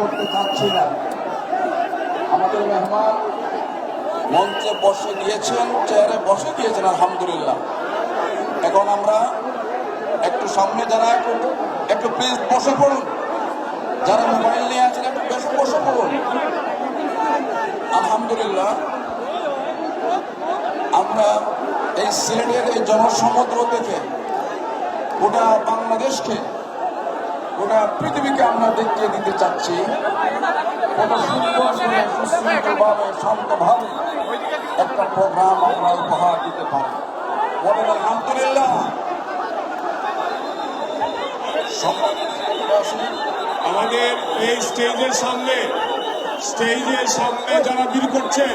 করতে চাচ্ছি না আমাদের মেহমান মঞ্চে বসে গিয়েছেন, চেয়ারে বসে গিয়েছেন, আলহামদুলিল্লাহ। এখন আমরা একটু সামনে যারা একটু একটু প্লিজ বসে পড়ুন। যারা মোবাইল নিয়ে আছেন, একটু বেশ বসে পড়ুন। আলহামদুলিল্লাহ, আমরা এই সিলেটের এই জনসমুদ্র থেকে গোটা বাংলাদেশকে গোটা পৃথিবীকে আমরা দেখিয়ে দিতে চাচ্ছি। কত সুন্দর সুশৃঙ্খলভাবে শান্তভাবে একটা প্রোগ্রাম আমরা উপহার দিতে পারি। বলেন আলহামদুলিল্লাহ। আমাদের এই স্টেজের সামনে স্টেজের সামনে যারা ভিড় করছেন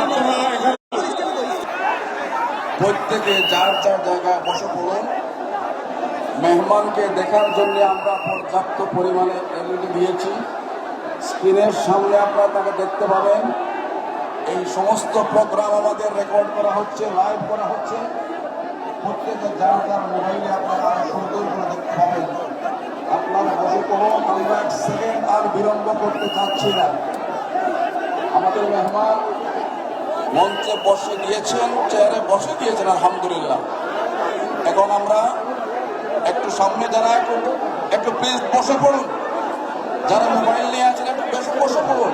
আপনারা এখানে প্রত্যেকে যার যার জায়গায় বসে পড়ুন। মেহমানকে দেখার জন্য আমরা পর্যাপ্ত পরিমাণে এলইডি দিয়েছি। স্ক্রিনের সামনে আপনারা তাকে দেখতে পাবেন। এই সমস্ত প্রোগ্রাম আমাদের রেকর্ড করা হচ্ছে লাইভ করা হচ্ছে। প্রত্যেকে যার যার মোবাইলে আপনারা সুন্দর করে দেখতে পাবেন। আপনারা বসে পড়ুন আমরা এক সেকেন্ড আর বিলম্ব করতে চাচ্ছি না। আমাদের মেহমান মঞ্চে বসে গিয়েছেন, চেয়ারে বসে গিয়েছেন, আলহামদুলিল্লাহ। সামনে যারা একটু প্লিজ বসে পড়ুন। যারা মোবাইল নিয়ে আছেন, একটু বেশ বসে পড়ুন।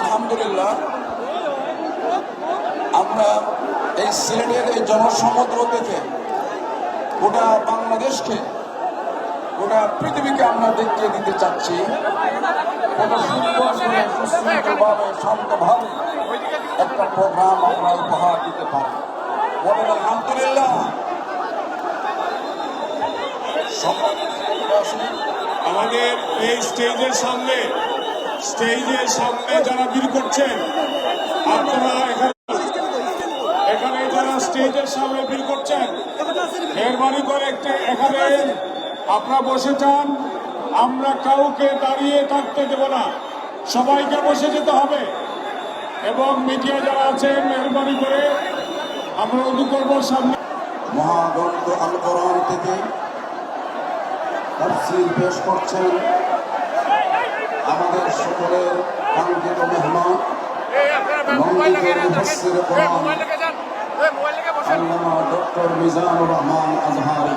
আলহামদুলিল্লাহ। আমরা এই সিলেটের এই জনসমুদ্র থেকে গোটা বাংলাদেশকে, গোটা পৃথিবীকে আমরা দেখিয়ে দিতে চাচ্ছি। একটা প্রোগ্রাম আমরা উপহার দিতে পারি। আলহামদুলিল্লাহ। আমাদের এই স্টেজের সামনে স্টেজের সামনে যারা ভিড় করছেন, আপনারা এখানে এখানে যারা স্টেজের সামনে ভিড় করছেন মেহরবানি করে একটু এখানে আপনারা বসে চান আমরা কাউকে দাঁড়িয়ে থাকতে দেব না। সবাইকে বসে যেতে হবে। এবং মিডিয়া যারা আছেন মেহরবানি করে আমরা অনু করব সামনে। মহাগ্রন্থ আল কোরআন থেকে তাফসীর পেশ করছেন আমাদের সকলের কাঙ্ক্ষিত মেহমান ডক্টর মিজানুর রহমান আজহারি।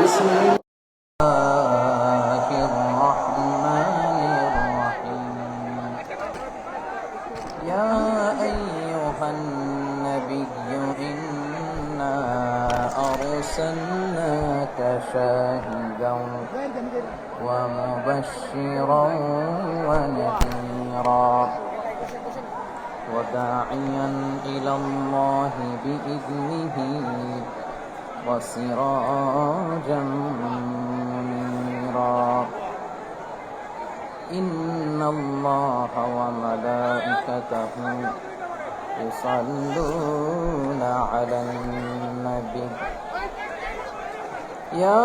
بسم الله ومبشرا ونذيرا. وداعيا إلى الله بإذنه وسراجا منيرا. إن الله وملائكته يصلون على النبي. يا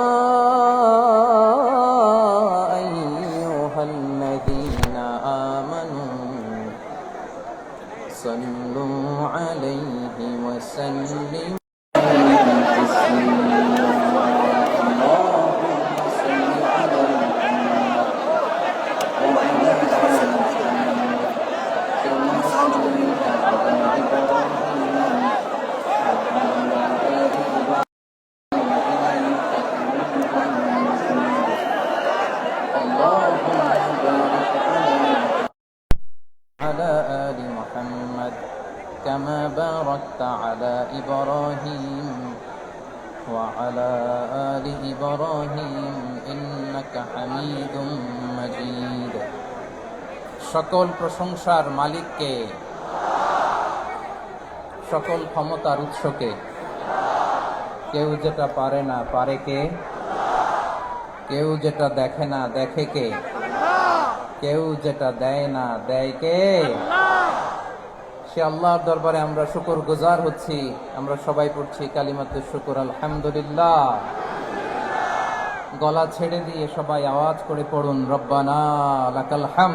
সকল প্রশংসার মালিককে, সকল ক্ষমতার উৎসকে। কেউ যেটা পারে না পারে কে? কেউ যেটা দেখে না দেখে কে? কেউ যেটা দেয় না দেয় কে? সে আল্লাহর দরবারে আমরা শুকর গুজার হচ্ছি, আমরা সবাই পড়ছি কালিমাতুর শুকুর, আলহামদুলিল্লাহ। গলা ছেড়ে দিয়ে সবাই আওয়াজ করে পড়ুন, রব্বানা লাকাল হাম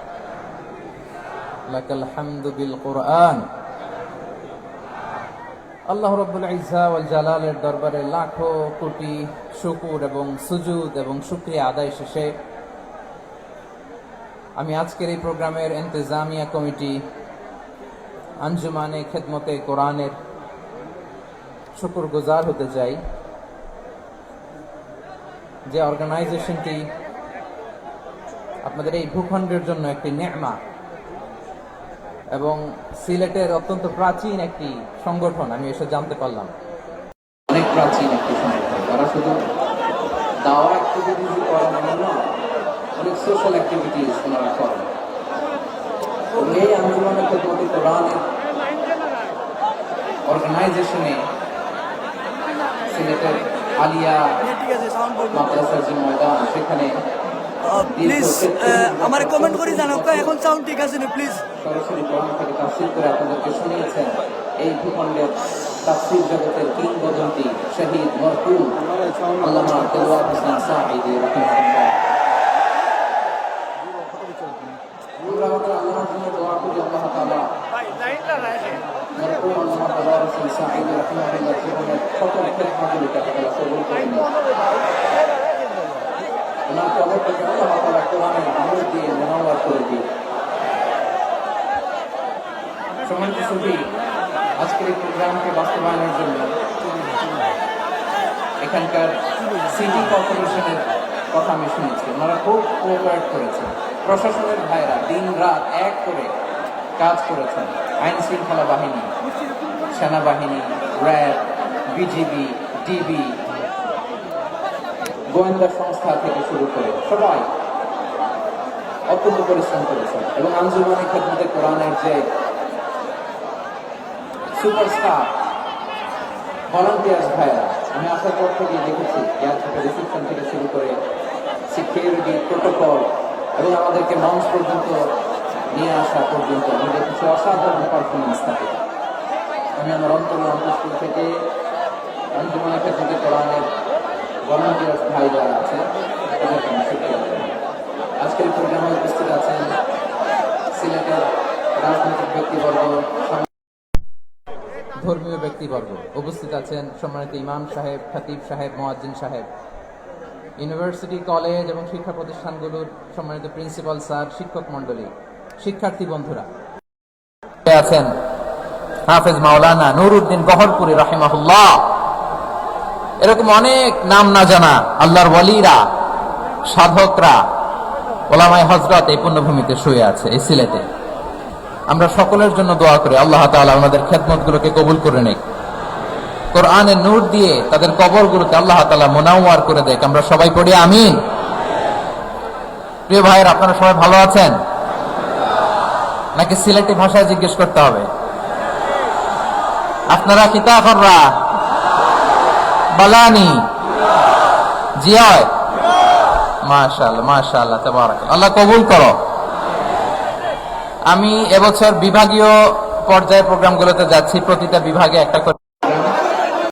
লাকাল হামদু বিল কোরআন। আল্লাহ রব্বুল ইজা ওয়াল জালালের দরবারে লাখো কোটি শুকুর এবং সুজুদ এবং শুক্রিয়া আদায় শেষে আমি আজকের এই প্রোগ্রামের ইন্তজামিয়া কমিটি আঞ্জুমানে খেদমতে কোরআনের শুকুর গুজার হতে চাই। যে অর্গানাইজেশনটি আপনাদের এই ভূখণ্ডের জন্য একটি নেমা এবং সিলেটের অত্যন্ত প্রাচীন একটি সংগঠন, আমি এসে জানতে পারলাম। অনেক প্রাচীন একটি সংগঠন। তারা শুধু দাওয়া অ্যাক্টিভিটিস এমন অনেক সোশ্যাল অ্যাক্টিভিটিস ওনারা করেন। এই আন্দোলনের খেদমতে কোরআনের অর্গানাইজেশনে সিলেটের আলিয়া মাদ্রাসার যে ময়দান, সেখানে প্লিজ আমার কমেন্ট করে জানাও। এখন সাউন্ড ঠিক আছে না প্লিজ সরাসরি থেকে তাফসীর করে আপনাদেরকে শুনিয়েছেন এই ভূখণ্ডের তাফসীর জগতের কিংবদন্তি শহীদ মরহুম আল্লামা দেওয়ার হোসেন আমরা আমাদের আল্লাহর জন্য দোয়া জীবনের সকল খেদমতগুলোকে ওনার কবরটাকে আল্লাহ তাআলা কোরআনের নূর দিয়ে মুনাওয়ার করে সুফি আজকের এই প্রোগ্রামকে বাস্তবায়নের জন্য এখানকার সিটি কর্পোরেশনের কথা আমি শুনেছি। ওনারা খুব কোঅপারেট করেছেন। প্রশাসনের ভাইরা দিন রাত এক করে কাজ করেছেন। আইন শৃঙ্খলা বাহিনী, সেনাবাহিনী, র্যাব, বিজিবি, ডিবি গোয়েন্দা সংস্থা থেকে শুরু করে সবাই অত্যন্ত পরিশ্রম করেছেন এবং আঞ্জুমানি খেদমতে কোরআনের যে সুপারস্টার, ভলান্টিয়ার্স ভাইরা আমি আসার পর থেকে দেখেছি এয়ারপোর্টে রিসেপশন থেকে শুরু করে সিকিউরিটি প্রোটোকল এবং আমাদেরকে মঞ্চ পর্যন্ত নিয়ে আসা পর্যন্ত আমি দেখেছি অসাধারণ পারফরমেন্স থাকে আমি আমার অন্তর অন্তঃস্থল থেকে অঞ্জুমান একাডেমি কোরআনের ধর্মীয় ব্যক্তিবর্গ। উপস্থিত আছেন সম্মানিত ইমাম সাহেব, খতিব সাহেব, মোয়াজ্জিন সাহেব। ইউনিভার্সিটি, কলেজ এবং শিক্ষা প্রতিষ্ঠানগুলোর সম্মানিত প্রিন্সিপাল স্যার, শিক্ষক মণ্ডলী, শিক্ষার্থী বন্ধুরা। আছেন হাফেজ মাওলানা নুরুদ্দিন গহরপুরি, রাহিমাহুল্লাহ। এরকম অনেক নাম না জানা আল্লাহর ওয়ালিরা, সাধকরা, ওলামায় হজরত এই পুণ্যভূমিতে শুয়ে আছে, এই সিলেটে। আমরা সকলের জন্য দোয়া করি, আল্লাহ তাআলা আমাদের খেদমত গুলোকে কবুল করে নেই কোরআনের নূর দিয়ে তাদের কবর কবরগুলোকে আল্লাহ তাআলা মোনাওয়ার করে দেখ আমরা সবাই পড়ি, আমিন। প্রিয় ভাইয়ের, আপনারা সবাই ভালো আছেন? নাকি সিলেটি ভাষায় জিজ্ঞেস করতে হবে? আপনারা কিতাফররা বালানি। জিয়ায় মাশাআল্লাহ মাশাআল্লাহ তাবারাক আল্লাহ কবুল করো। আমি এবছর বিভাগীয় পর্যায়ে প্রোগ্রামগুলোতে যাচ্ছি, প্রতিটা বিভাগে একটা করে